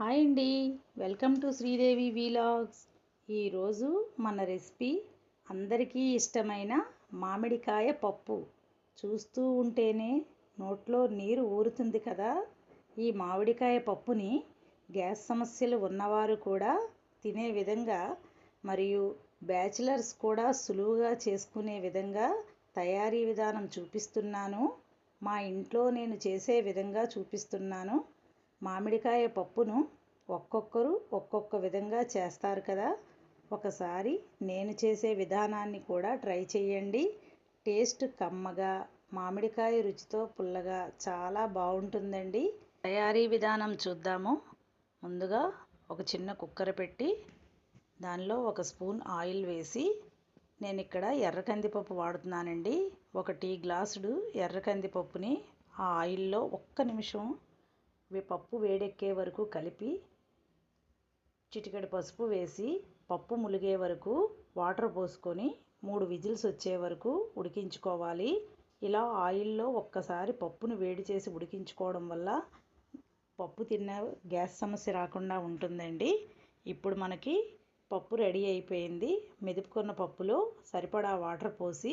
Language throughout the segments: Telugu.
హాయ్ అండి. Welcome to Sridevi vlogs. ఈరోజు మన రెసిపీ అందరికీ ఇష్టమైన మామిడికాయ పప్పు. చూస్తూ ఉంటేనే నోట్లో నీరు ఊరుతుంది కదా. ఈ మామిడికాయ పప్పుని గ్యాస్ సమస్యలు ఉన్నవారు కూడా తినే విధంగా మరియు బ్యాచిలర్స్ కూడా సులువుగా చేసుకునే విధంగా తయారీ విధానం చూపిస్తున్నాను. మా ఇంట్లో నేను చేసే విధంగా చూపిస్తున్నాను. మామిడికాయ పప్పును ఒక్కొక్కరు ఒక్కొక్క విధంగా చేస్తారు కదా. ఒకసారి నేను చేసే విధానాన్ని కూడా ట్రై చేయండి టేస్ట్ కమ్మగా మామిడికాయ రుచితో పుల్లగా చాలా బాగుంటుందండి. తయారీ విధానం చూద్దాము. ముందుగా ఒక చిన్న కుక్కర్ పెట్టి దానిలో ఒక స్పూన్ ఆయిల్ వేసి నేను ఇక్కడ ఎర్ర కందిపప్పు వాడుతున్నానండి. ఒక టీ గ్లాసుడు ఎర్ర కందిపప్పుని ఆ ఆయిల్లో ఒక్క నిమిషం పప్పు వేడెక్కే వరకు కలిపి చిటికెడు పసుపు వేసి పప్పు ములిగే వరకు వాటర్ పోసుకొని మూడు విజిల్స్ వచ్చే వరకు ఉడికించుకోవాలి. ఇలా ఆయిల్లో ఒక్కసారి పప్పును వేడి చేసి ఉడికించుకోవడం వల్ల పప్పు తిన్న గ్యాస్ సమస్య రాకుండా ఉంటుందండి. ఇప్పుడు మనకి పప్పు రెడీ అయిపోయింది. మెదుపుకున్న పప్పులో సరిపడా వాటర్ పోసి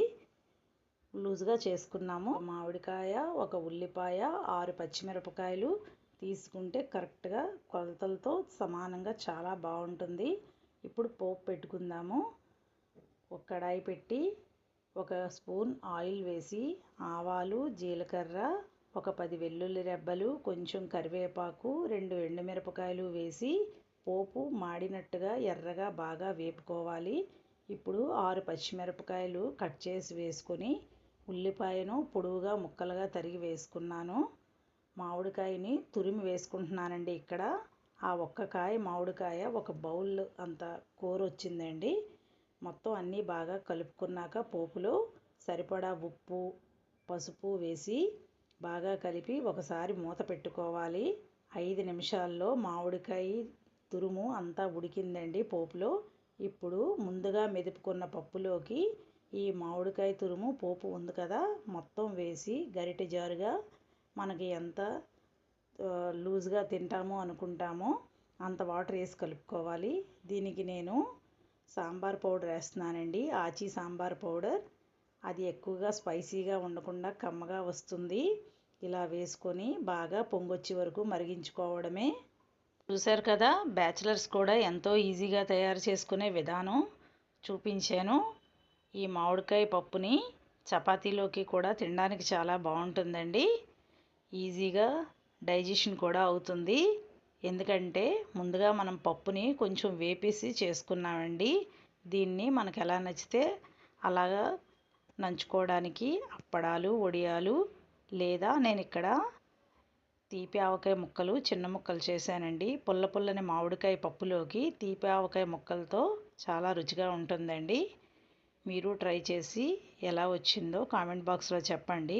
లూజ్గా చేసుకున్నాము. మామిడికాయ ఒక ఉల్లిపాయ ఆరు పచ్చిమిరపకాయలు తీసుకుంటే కరెక్ట్గా కొలతలతో సమానంగా చాలా బాగుంటుంది. ఇప్పుడు పోపు పెట్టుకుందాము. ఒక కడాయి పెట్టి ఒక స్పూన్ ఆయిల్ వేసి ఆవాలు జీలకర్ర ఒక పది వెల్లుల్లి రెబ్బలు కొంచెం కరివేపాకు రెండు ఎండుమిరపకాయలు వేసి పోపు మాడినట్టుగా ఎర్రగా బాగా వేపుకోవాలి. ఇప్పుడు ఆరు పచ్చిమిరపకాయలు కట్ చేసి వేసుకొని ఉల్లిపాయను పొడువుగా ముక్కలుగా తరిగి వేసుకున్నాను. మామిడికాయని తురిమి వేసుకుంటున్నానండి ఇక్కడ. ఆ ఒక్క కాయ మామిడికాయ ఒక బౌల్ అంత కూర వచ్చిందండి. మొత్తం అన్నీ బాగా కలుపుకున్నాక పోపులో సరిపడా ఉప్పు పసుపు వేసి బాగా కలిపి ఒకసారి మూత పెట్టుకోవాలి. ఐదు నిమిషాల్లో మామిడికాయ తురుము అంతా ఉడికిందండి పోపులో. ఇప్పుడు ముందుగా మెదుపుకున్న పప్పులోకి ఈ మామిడికాయ తురుము పోపు ఉంది కదా మొత్తం వేసి గరిటె జారుగా మనకి ఎంత లూజ్గా తింటామో అనుకుంటామో అంత వాటర్ వేసి కలుపుకోవాలి. దీనికి నేను సాంబార్ పౌడర్ వేస్తున్నానండి. ఆచి సాంబార్ పౌడర్. అది ఎక్కువగా స్పైసీగా ఉండకుండా కమ్మగా వస్తుంది. ఇలా వేసుకొని బాగా పొంగొచ్చే వరకు మరిగించుకోవడమే. చూశారు కదా బ్యాచిలర్స్ కూడా ఎంతో ఈజీగా తయారు చేసుకునే విధానం చూపించాను. ఈ మామిడికాయ పప్పుని చపాతీలోకి కూడా తినడానికి చాలా బాగుంటుందండి. ఈజీగా డైజెషన్ కూడా అవుతుంది. ఎందుకంటే ముందుగా మనం పప్పుని కొంచెం వేపేసి చేసుకున్నామండి. దీన్ని మనకు ఎలా నచ్చితే అలాగా నంచుకోవడానికి అప్పడాలు వడియాలు లేదా నేను ఇక్కడ తీపి ఆవకాయ ముక్కలు చిన్న ముక్కలు చేశానండి. పుల్ల పుల్లని మామిడికాయ పప్పులోకి తీపి ఆవకాయ ముక్కలతో చాలా రుచిగా ఉంటుందండి. మీరు ట్రై చేసి ఎలా వచ్చిందో కామెంట్ బాక్స్లో చెప్పండి.